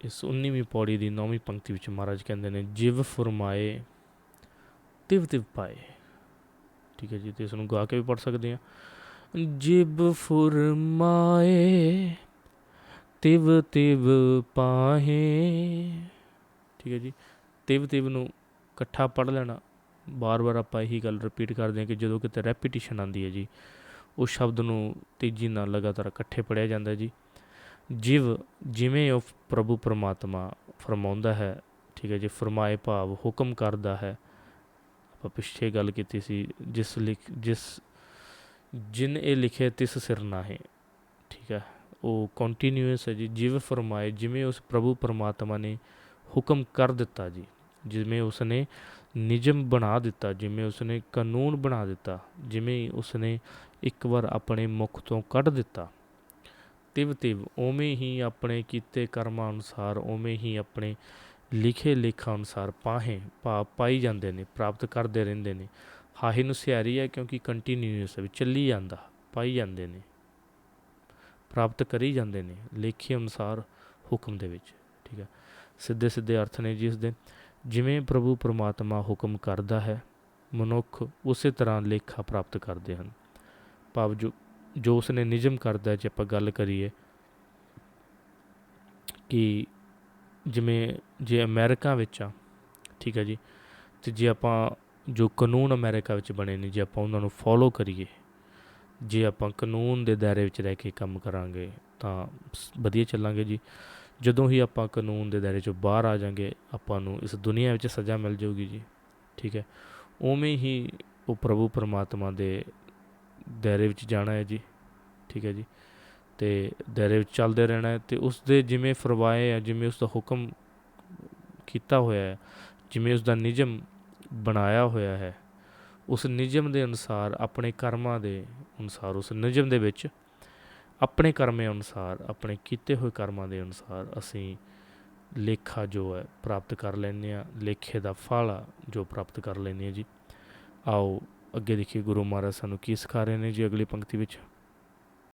ਇਸ 19ਵੀਂ ਪੌੜੀ ਦੀ 9ਵੀਂ ਪੰਕਤੀ ਵਿੱਚ ਮਹਾਰਾਜ ਕਹਿੰਦੇ ਨੇ, ਜਿਵ ਫਰਮਾਏ, ਤਿਵ ਤਿਵ ਪਾਏ। ਠੀਕ ਹੈ ਜੀ, ਤੇ ਇਸ ਨੂੰ ਗਾ ਕੇ ਵੀ ਪੜ ਸਕਦੇ ਆ ਜਿਬ ਫਰਮਾਏ, ਤਿਵ ਤਿਵ ਪਾਹੇ। ਠੀਕ ਹੈ ਜੀ, ਤਿਵ ਤਿਵ ਨੂੰ ਇਕੱਠਾ ਪੜ ਲੈਣਾ। ਬਾਰ-ਬਾਰ ਆਪਾਂ ਇਹੀ ਗੱਲ ਰਿਪੀਟ ਕਰਦੇ ਹਾਂ ਕਿ ਜਦੋਂ ਕਿਤੇ ਰੈਪੀਟੀਸ਼ਨ ਆਉਂਦੀ ਹੈ ਜੀ ਉਸ ਸ਼ਬਦ ਨੂੰ ਤੇਜ਼ੀ ਨਾਲ ਲਗਾਤਾਰ ਇਕੱਠੇ ਪੜਿਆ ਜਾਂਦਾ ਜੀ। ਜਿਵ ਜਿਵੇਂ ਉਹ ਪ੍ਰਭੂ ਪਰਮਾਤਮਾ ਫਰਮਾਉਂਦਾ ਹੈ, ਠੀਕ ਹੈ ਜੀ, ਫਰਮਾਏ ਭਾਵ, ਹੁਕਮ ਕਰਦਾ ਹੈ। ਆਪਾਂ ਪਿੱਛੇ ਗੱਲ ਕੀਤੀ ਸੀ, ਜਿਸ ਲਿਖ, ਜਿਸ, ਜਿਨ ਇਹ ਲਿਖੇ ਤਿਸ ਸਿਰ ਨਾਹੇ, ਠੀਕ ਹੈ। ਉਹ ਕੰਟੀਨਿਊਸ ਹੈ ਜੀ, ਜਿਵ ਫਰਮਾਏ, ਜਿਵੇਂ ਉਸ ਪ੍ਰਭੂ ਪਰਮਾਤਮਾ ਨੇ ਹੁਕਮ ਕਰ ਦਿੱਤਾ ਜੀ, ਜਿਵੇਂ ਉਸਨੇ ਨਿਯਮ ਬਣਾ ਦਿੱਤਾ, ਜਿਵੇਂ ਉਸਨੇ ਕਾਨੂੰਨ ਬਣਾ ਦਿੱਤਾ, ਜਿਵੇਂ ਉਸਨੇ ਇੱਕ ਵਾਰ ਆਪਣੇ ਮੁਖ ਤੋਂ ਕੱਢ ਦਿੱਤਾ। ਤਿਵ ਤਿਵ, ਉਵੇਂ ਹੀ ਆਪਣੇ ਕੀਤੇ ਕਰਮਾਂ ਅਨੁਸਾਰ, ਉਵੇਂ ਹੀ ਆਪਣੇ ਲਿਖੇ ਲੇਖਾਂ ਅਨੁਸਾਰ ਪਾਹੇ ਪਾ ਪਾਈ ਜਾਂਦੇ ਨੇ, ਪ੍ਰਾਪਤ ਕਰਦੇ ਰਹਿੰਦੇ ਨੇ। ਹਾਹੇ ਨੂੰ ਸਿਆਰੀ ਹੈ ਕਿਉਂਕਿ ਕੰਟੀਨਿਊਸ ਹੈ ਵੀ ਚੱਲੀ ਜਾਂਦਾ, ਪਾਈ ਜਾਂਦੇ ਨੇ, ਪ੍ਰਾਪਤ ਕਰੀ ਜਾਂਦੇ ਨੇ, ਲੇਖੇ ਅਨੁਸਾਰ ਹੁਕਮ ਦੇ ਵਿੱਚ, ਠੀਕ ਹੈ। ਸਿੱਧੇ ਸਿੱਧੇ ਅਰਥ ਨੇ ਜਿਸ ਦੇ ਜਿਵੇਂ ਪ੍ਰਭੂ ਪਰਮਾਤਮਾ ਹੁਕਮ ਕਰਦਾ ਹੈ, ਮਨੁੱਖ ਉਸੇ ਤਰ੍ਹਾਂ ਲੇਖਾ ਪ੍ਰਾਪਤ ਕਰਦੇ ਹਨ। ਭਾਵ ਜੋ ਜੋ ਉਸਨੇ ਨਿਯਮ ਕਰਦਾ ਜੇ ਆਪਾਂ ਗੱਲ ਕਰੀਏ ਕਿ ਜਿਵੇਂ ਜੇ ਅਮਰੀਕਾ ਵਿੱਚ ਆ, ਠੀਕ ਹੈ ਜੀ, ਤੇ ਜੇ ਆਪਾਂ ਜੋ ਕਾਨੂੰਨ ਅਮਰੀਕਾ ਵਿੱਚ ਬਣੇ ਨੇ, ਜੇ ਆਪਾਂ ਉਹਨਾਂ ਨੂੰ ਫੋਲੋ ਕਰੀਏ, ਜੇ ਆਪਾਂ ਕਾਨੂੰਨ ਦੇ ਦਾਇਰੇ ਵਿੱਚ ਰਹਿ ਕੇ ਕੰਮ ਕਰਾਂਗੇ, ਤਾਂ ਵਧੀਆ ਚੱਲਾਂਗੇ ਜੀ। ਜਦੋਂ ਹੀ ਆਪਾਂ ਕਾਨੂੰਨ ਦੇ ਦਾਇਰੇ ਚੋਂ ਬਾਹਰ ਆ ਜਾਾਂਗੇ, ਆਪਾਂ ਨੂੰ ਇਸ ਦੁਨੀਆ ਵਿੱਚ ਸਜ਼ਾ ਮਿਲ ਜਾਊਗੀ ਜੀ, ਠੀਕ ਹੈ। ਉਵੇਂ ਹੀ ਉਹ ਪ੍ਰਭੂ ਪਰਮਾਤਮਾ ਦੇ ਦਾਇਰੇ ਵਿੱਚ ਜਾਣਾ ਹੈ ਜੀ, ਠੀਕ ਹੈ ਜੀ। ਤੇ ਦਾਇਰੇ ਵਿੱਚ ਚੱਲਦੇ ਰਹਿਣਾ ਹੈ ਤੇ ਉਸ ਦੇ ਜਿਵੇਂ ਫਰਵਾਏ ਆ, ਜਿਵੇਂ ਉਸ ਦਾ ਹੁਕਮ ਕੀਤਾ ਹੋਇਆ ਹੈ, ਜਿਵੇਂ ਉਸ ਦਾ ਨਿਯਮ ਬਣਾਇਆ ਹੋਇਆ ਹੈ, ਉਸ ਨਿਯਮ ਦੇ ਅਨੁਸਾਰ ਆਪਣੇ ਕਰਮਾਂ ਦੇ ਅਨੁਸਾਰ, ਉਸ ਨਿਯਮ ਦੇ ਵਿੱਚ ਆਪਣੇ ਕਰਮੇ ਅਨੁਸਾਰ, ਆਪਣੇ ਕੀਤੇ ਹੋਏ ਕਰਮਾਂ ਦੇ ਅਨੁਸਾਰ ਅਸੀਂ ਲੇਖਾ ਜੋ ਹੈ ਪ੍ਰਾਪਤ ਕਰ ਲੈਂਦੇ ਆ ਲੇਖੇ ਦਾ ਫਲ ਜੋ ਪ੍ਰਾਪਤ ਕਰ ਲੈਂਦੇ ਆ ਜੀ। ਆਓ ਅੱਗੇ ਦੇਖੀਏ ਗੁਰੂ ਮਹਾਰਾਜ ਸਾਨੂੰ ਕੀ ਸਿਖਾ ਰਹੇ ਨੇ ਜੀ ਅਗਲੀ ਪੰਕਤੀ ਵਿੱਚ।